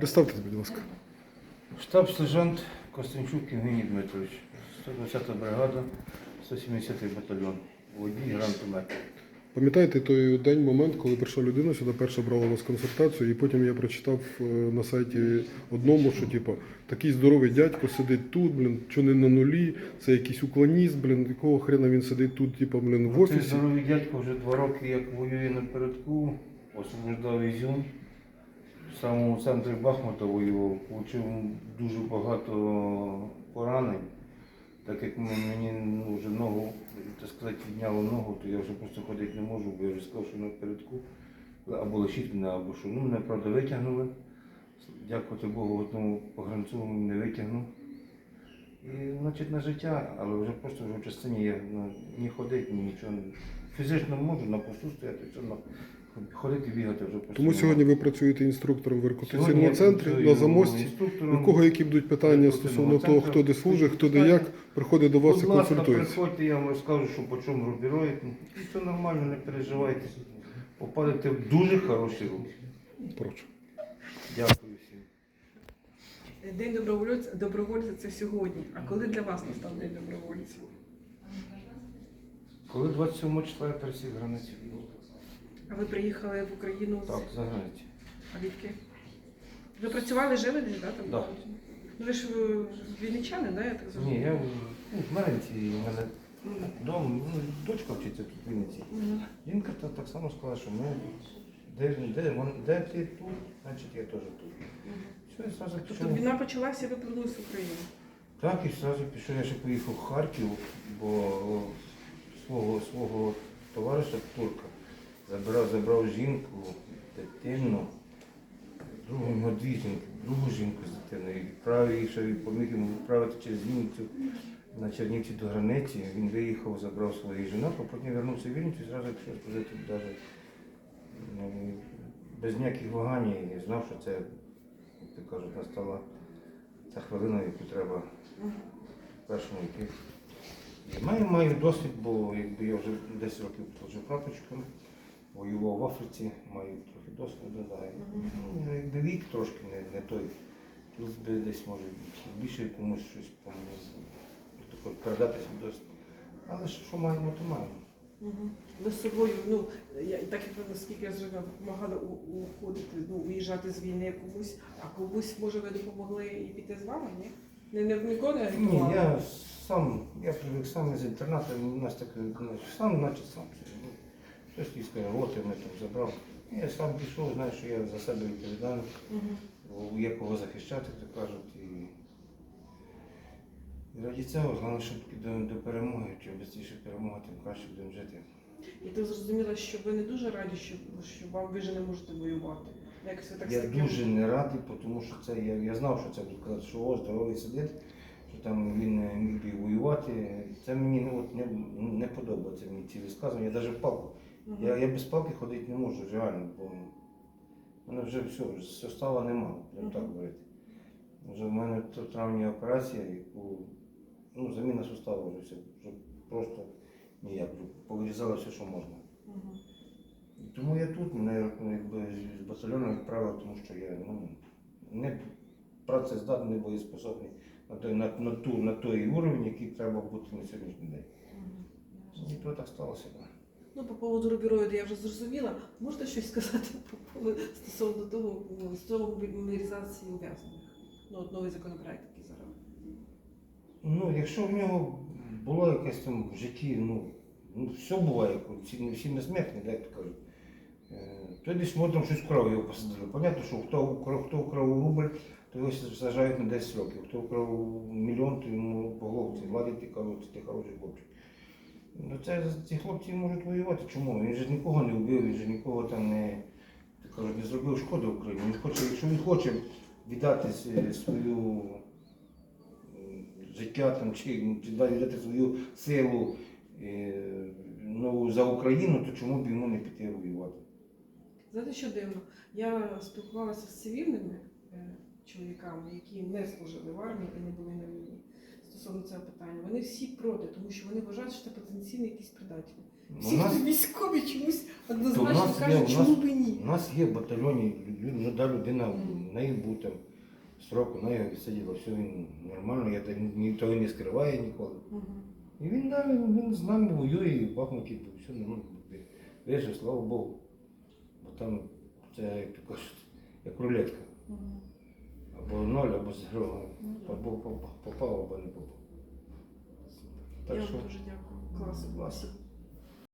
Представтесь, будь ласка. Штаб-сержант Костянчук Євгеній Дмитрович, 120 бригада, 170 батальйон. Водій гранатомет. Пам'ятаєте той день, момент, коли прийшла людина сюди, перша брала у вас консультацію, і потім я прочитав е, на сайті одному, що типу, такий здоровий дядько сидить тут, блін, що не на нулі, це якийсь уклоніст, блін, якого хрена він сидить тут, типу, блін, в Цей здоровий дядько вже два роки як воює на передку, освобождав Ізюм. В самому центрі Бахмута воював, отримав дуже багато поранень. Так як мені ну, вже ногу, так сказати, відняло ногу, то я вже просто ходити не можу, бо я вже сказав, що на передку або лишіть мене, або що. Ну, мене правда витягнули. Дякувати Богу, одному погранцю не витягнув. І, значить, на життя, але вже просто вже в частині я ну, ні ходити, ні нічого. не- Фізично можу на посту стояти, все одно ходити, бігати вже просто. Тому сьогодні ви працюєте інструктором в Сьогодні рекрутаційному центрі на замості. У кого які будуть питання стосовно того, хто де служить, хто де як, приходить до вас і Будь ласка, консультується. приходьте, я вам розкажу, що по чому рубіроїд. І все нормально, не переживайте. Попадете в дуже хороші руки. Прошу. Дякую всім. День добровольця, добровольця це сьогодні. А коли для вас настав день добровольця? Коли 27 числа я пересік границю? А ви приїхали в Україну Так, за границю. а відки? Ви працювали, жили десь, да, там? Да. Ну ви ж е, вінничани, да, я так Ні, зрозуміла? я ну, в Маринці, у мене Мгм. дом, ну, дочка вчиться тут в Вінниці. Мгм. Жінка та так само сказала, що ми де, де, вон- де ти тут, значить я теж тут. Все, я зразу Тобто пішов. війна почалася, ви повернулися в Україну. Так, і одразу пішов, я ще поїхав в Харків, бо о, свого, свого товариша турка забрав, забрав жінку, дитину, другу його дві жінки, другу жінку з дитиною. І відправив її, ще й поміг йому відправити через Вінницю на Чернівці до границі. Він виїхав, забрав своїх жінок, а потім вернувся в Вінницю і зразу пішов служити навіть ну, без ніяких вагань і знав, що це, як то кажуть, настала та хвилина, яку треба першому йти. Маю, маю досвід, бо якби я вже 10 років служив прапорщиком, воював в Африці, маю трохи досвіду, Мгм. ну, вік трошки не, не той. Тут десь може більше комусь щось помогти, тако передати. Але що, що маємо, то маємо. Мгм. Ви з собою, ну, я, так як ви наскільки я зрозуміла, допомагали у- уходити, ну, уїжджати з війни комусь, а комусь, може, ви допомогли і піти з вами, ні? Не, не, нікого не Ні, я сам, я привик сам з інтернату, у нас таке, ну, сам, значить сам. Ну, із роти мене там забрав. Я сам пішов, знаю, що я за себе відповідальний. Є кого захищати, то кажуть. І, і раді цього, головне, щоб до, до перемоги, чим швидше перемога, тим краще будемо жити. І ти зрозуміла, що ви не дуже раді, що, що вам ви вже не можете воювати. Якось ви так я з таким- дуже не радий, тому що це я, я знав, що це будуть казати, що о, здоровий сидить, що там він не міг би воювати. Це мені ну, от, не, не подобається мені ці висказування. Я навіть палку. Я, я без палки ходити не можу, реально, бо в мене вже все, вже состава нема, будемо так говорити. Вже в мене то травні операція, яку ну, заміна суставу вже все, вже просто ніяк, вже повирізали все, що можна. Мгм. І тому я тут, мене ну, якби з батальйону відправили, тому що я ну, не працездатний, боєспособний на той, на, на, ту, на той уровень, який треба бути на сьогоднішній день. Мгм. І то так сталося. да. Ну, по поводу рубіроїду я вже зрозуміла. Можете щось сказати стосовно того, з мобілізації ув'язнених? Ну, от новий законопроект, який зараз. Ну, якщо в нього було якесь там в житті, ну, ну все буває, всі, всі не смертні, так то кажуть. Е, То десь смотрим, щось вкрав його посадили. Понятно, що хто украв, хто вкрав рубль, то його сажають на 10 років. Хто вкрав мільйон, то йому по головці гладять і кажуть, ти хороший хлопчик. Ну, це ці хлопці можуть воювати. Чому? Він же нікого не вбив, він же нікого там не, кажуть, не зробив шкоди Україні. Він хоче, якщо він хоче віддати с- свою життя там, чи, чи віддати свою силу е, ну, за Україну, то чому б йому не піти воювати? Знаєте, що дивно? Я спілкувалася з цивільними е, чоловіками, які не служили в армії і не були на війні. Стосовно цього питання. Вони всі проти, тому що вони вважають, що це потенційний якийсь предатель. Всі нас, військові чомусь однозначно нас кажуть, у чому нас- б і ні. у нас є в батальйоні ну, да, людина, в неї був там срок, вона його відсиділа, все він нормально, я того не скриває ніколи. Мгм. І він далі, він з нами воює, і в Бахмуті все нормально. Вижив, слава Богу. Бо там це як також, як рулетка. Або ноль, або. Ну. Або попав, або не попав. Я Так вам що дуже дякую. Клас. Спасибо.